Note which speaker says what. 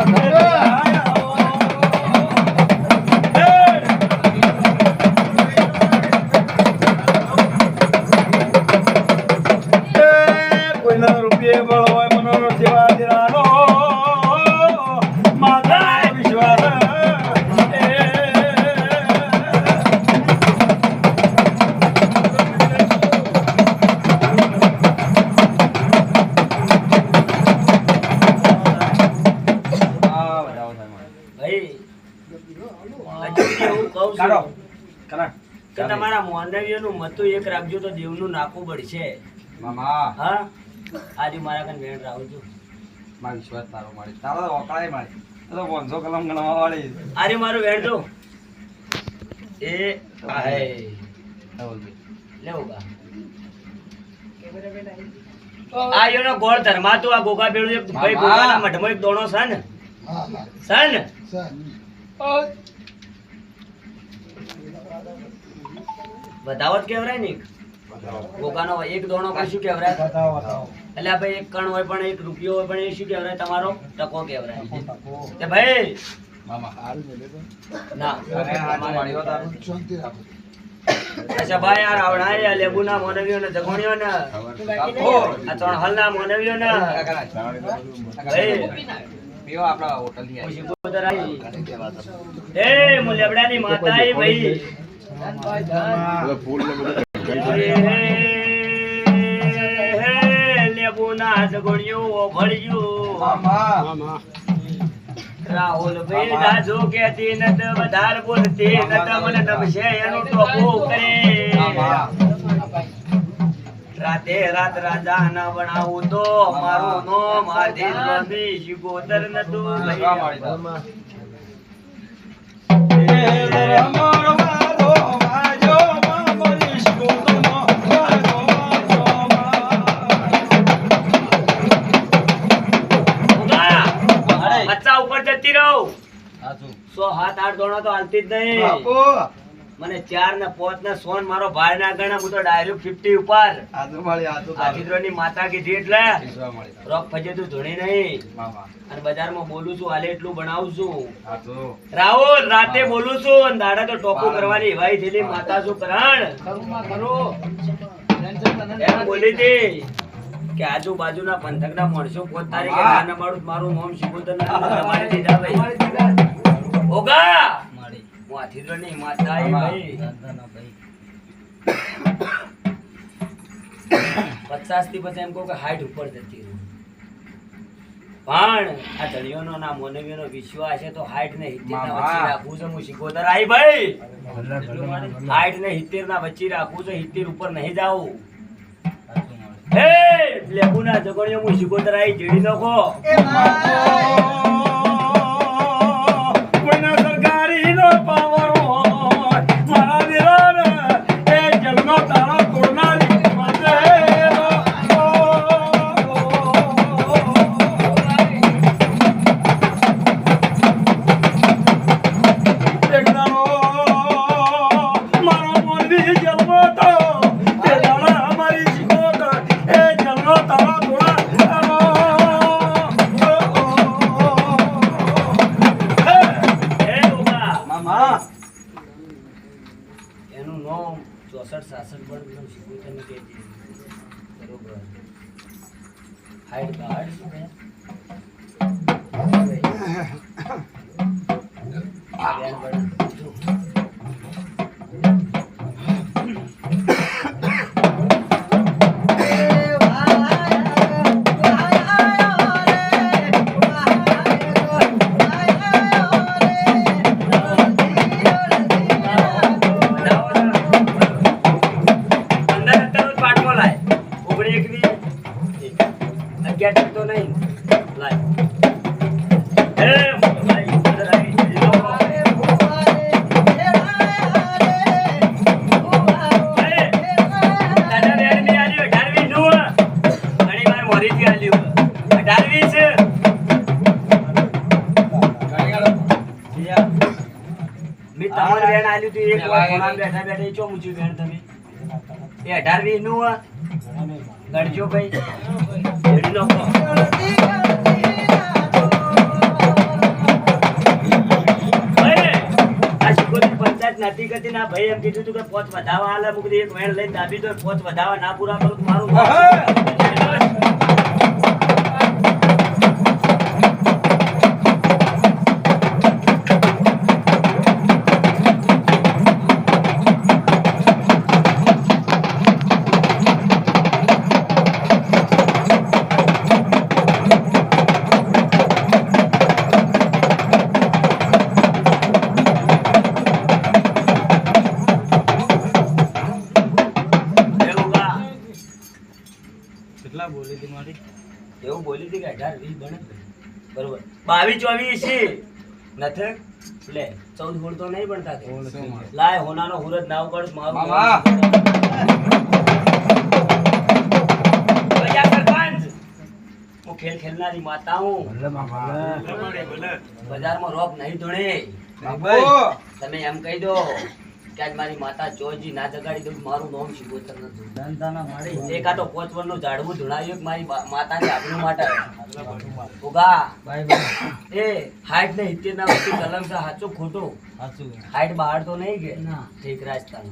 Speaker 1: Thank you.
Speaker 2: કાઢો. કરા.
Speaker 1: કે તમારા મોંડવીઓનું મતું એક રાખજો તો દેવનું નાખવું પડશે.
Speaker 3: મામા.
Speaker 1: હા? આજે મારા કન વેણ છું.
Speaker 3: મારો વિશ્વાસ તારો મારી. તારો તો ઓકળાય મારી. તો પાંચસો કલમ ગણવા વાળી
Speaker 1: અરે મારું વેણ જો. એ આય લેવો બા આ એનો ગોળ ધર્માતું આ ગોગા બેડું એક ભાઈ. ગોગાના મઢમાં એક દોણો છે ને. છે ને? જ કેવરાય ને ગોકાનો એક દોણો કા શું કેવરાય એટલે ભાઈ એક કણ હોય પણ એક રૂપિયો હોય પણ એ શું કેવરાય તમારો ટકો કેવરાય તે ભાઈ
Speaker 3: મામા
Speaker 1: ના માતા ભાઈ રાહુલ ભાઈ દાજો કેતી નત વધાર બોલતી નત મને નમશે એનું રાતે રાત રાજા ના બનાવું તો મારું નો માધીર રમી શિગોતર નતું ભાઈ હાથ દોણો તો હાલતી જ નહીં. મને ચાર ને પોત ને સોન મારો ભાઈ ના ગણે હું તો ડાયરેક્ટ ફિફ્ટી ઉપર.
Speaker 3: આજુ મારી આજુ
Speaker 1: આ ચિત્રોની માતા કીધી એટલે. રોક ફજે તું ધોણી નહીં.
Speaker 3: મામા
Speaker 1: અને બજારમાં બોલું છું હાલે એટલું બનાવું છું. રાહુલ રાતે બોલું છું અને દાડા તો ટોપો કરવાની વાઈ થયેલી માતા શું કરણ? એમ બોલી હતી કે આજુબાજુના પંથકના માણસો પોત તારીખે નાના મારું મારું મોમ શિકોતર ના રમાડી દીધા ભાઈ. ઓગા હું હાથીદોની માતા આવી ભાઈ. પચાસથી પછી એમ કહું કે હાઈટ ઉપર જતી રહી. પણ આ ધણીઓનો ના મોનવીઓનો વિશ્વાસ છે તો હાઈટ ને હિત્તેર ના વચ્ચે રાખવું છે હું શિકોતર આવી ભાઈ! હાઈટ ને હિત્તેર ના વચ્ચે રાખવું છે હિત્તેર ઉપર નહીં જાવું હે લેબુના જગણીઓ હું શિકોતર આવી જેડી નાખો. એનું ચોસઠ સાસઠ પણ પેલું શિકોતર ને કહી દીધું બરોબર. હાઈટ કાર્ડ શું છે બેન તમને વેણ આલ્યું તું એક વાર ઘોડા બેઠા બેઠા એ ચોમ ઊંચી વેણ તમે? એ અઢાર વીસનું ગણજો ભાઈ. ઘડી નાખો. નથી કરતી ના ભાઈ એમ કીધું તું કે પોત વધાવા હાલે મૂકી એક વેણ લઈને દાબી દો પોત વધાવા ના પૂરા કરું મારું
Speaker 2: હતી મારી.
Speaker 1: એવું બોલી હતી કે અઢાર વીસ બને બરોબર. બાવીસ ચોવીસ નથી? એટલે ચૌદ હોડ તો નહીં બનતા? લાય હોનાનો હુરત ના ઉગાડું મારું હું ખેલ ખેલનારી માતા હું. બજારમાં રોપ નહીં ધોણે. તમે એમ કહી દો આજ મારી માતા ચોજી ના જગાડી દઉં મારું નામ શિકોતર નથી. એક તો પોચ વર્ષનું ઝાડવું ધૂણાવ્યું મારી માતાની આબરૂ માટે. ઉગા. એ હાઈટ ને હિત્તેર ના વચ્ચે કલમ છે સાચું ખોટું. હાઈટ બહાર તો નહીં કે. ઠીક રાજસ્થાન